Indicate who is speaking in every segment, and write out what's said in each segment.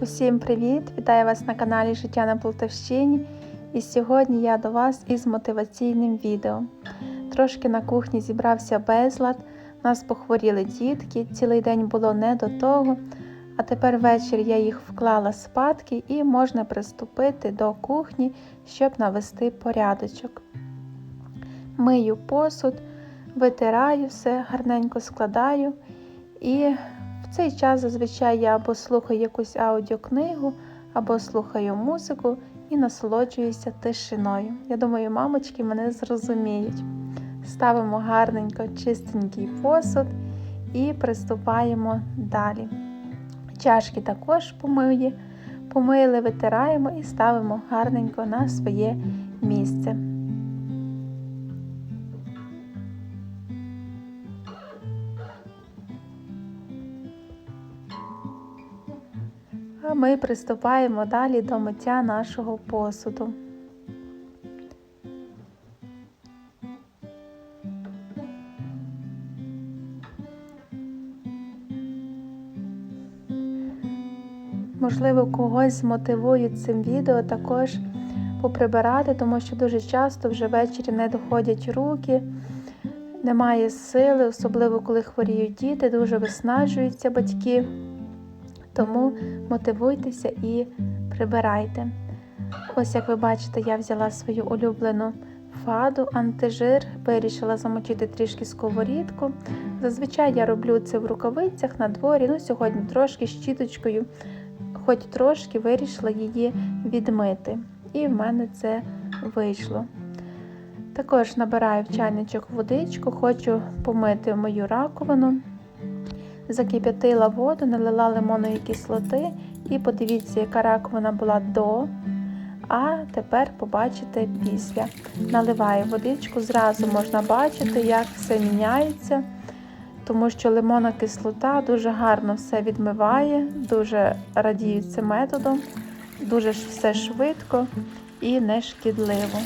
Speaker 1: Усім привіт! Вітаю вас на каналі Життя на Полтавщині. І сьогодні я до вас із мотиваційним відео. Трошки на кухні зібрався безлад, нас похворіли дітки, цілий день було не до того. А тепер ввечері я їх вклала спадки і можна приступити до кухні, щоб навести порядочок. Мию посуд, витираю все, гарненько складаю. І в цей час зазвичай я або слухаю якусь аудіокнигу, або слухаю музику і насолоджуюся тишиною. Я думаю, мамочки мене зрозуміють. Ставимо гарненько чистенький посуд і приступаємо далі. Чашки також помиї, помили, витираємо і ставимо гарненько на своє місце. А ми приступаємо далі до миття нашого посуду. Можливо, когось змотивую цим відео також поприбирати, тому що дуже часто вже ввечері не доходять руки, немає сили, особливо коли хворіють діти, дуже виснажуються батьки. Тому мотивуйтеся і прибирайте. Ось, як ви бачите, я взяла свою улюблену фаду, антижир, вирішила замочити трішки сковорідку. Зазвичай я роблю це в рукавицях на дворі, ну сьогодні трошки щіточкою, хоч трошки вирішила її відмити. І в мене це вийшло. Також набираю в чайничок водичку, хочу помити мою раковину. Закип'ятила воду, налила лимонної кислоти і подивіться, яка раковина була до. А тепер побачите після. Наливаю водичку, зразу можна бачити, як все міняється, тому що лимонна кислота дуже гарно все відмиває, дуже радію методом, дуже все швидко і не шкідливо.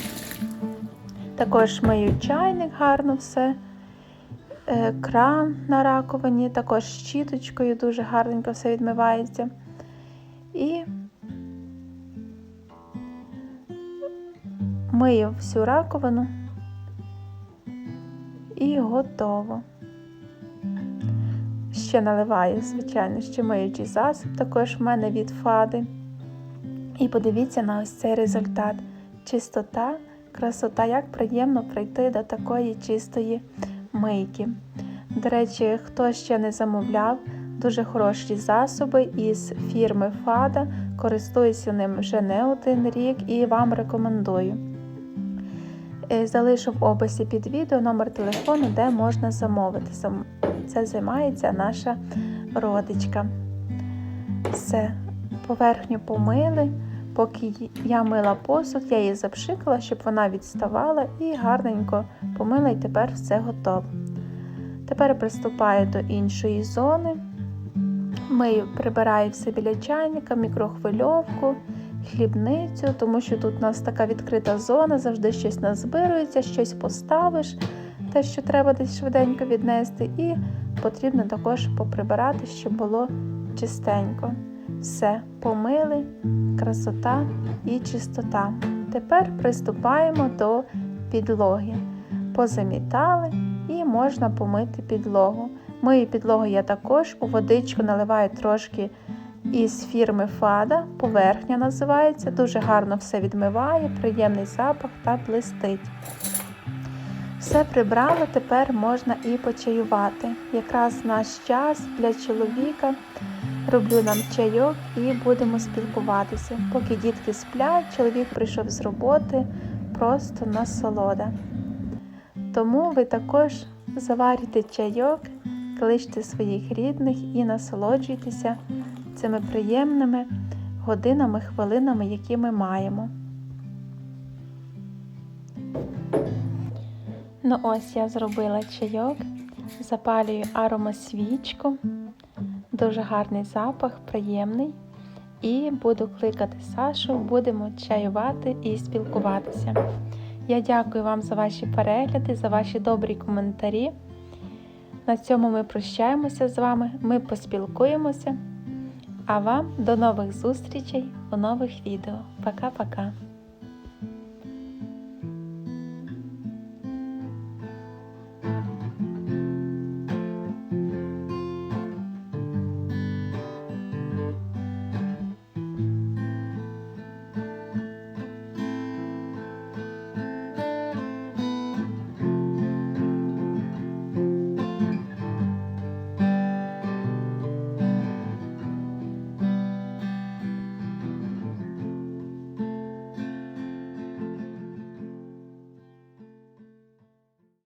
Speaker 1: Також мию чайник гарно все. Кран на раковині, також щіточкою дуже гарненько все відмивається. І мию всю раковину і готово. Ще наливаю, звичайно, ще миючий засіб, також в мене від фади. І подивіться на ось цей результат. Чистота, красота, як приємно прийти до такої чистої мийки. До речі, хто ще не замовляв, дуже хороші засоби із фірми Фада. Користуюся ним вже не один рік і вам рекомендую. Залишу в описі під відео номер телефону, де можна замовити. Це займається наша родичка. Все, поверхню помили. Поки я мила посуд, я її запшикала, щоб вона відставала і гарненько помила, і тепер все готово. Тепер приступаю до іншої зони. Мию, прибираю все біля чайника, мікрохвильовку, хлібницю, тому що тут у нас така відкрита зона, завжди щось назбирується, щось поставиш, те, що треба десь швиденько віднести, і потрібно також поприбирати, щоб було чистенько. Все, помили, красота і чистота. Тепер приступаємо до підлоги. Позамітали і можна помити підлогу. Мию підлогу я також у водичку наливаю трошки із фірми Фада, поверхня називається. Дуже гарно все відмиває, приємний запах та блистить. Все прибрало, тепер можна і почаювати. Якраз наш час для чоловіка. Роблю нам чайок і будемо спілкуватися. Поки дітки сплять, чоловік прийшов з роботи, просто насолода. Тому ви також заварюйте чайок, кличте своїх рідних і насолоджуйтеся цими приємними годинами, хвилинами, які ми маємо. Ну ось я зробила чайок, запалюю аромасвічку. Дуже гарний запах, приємний. І буду кликати Сашу, будемо чаювати і спілкуватися. Я дякую вам за ваші перегляди, за ваші добрі коментарі. На цьому ми прощаємося з вами, ми поспілкуємося. А вам до нових зустрічей у нових відео. Пока-пока!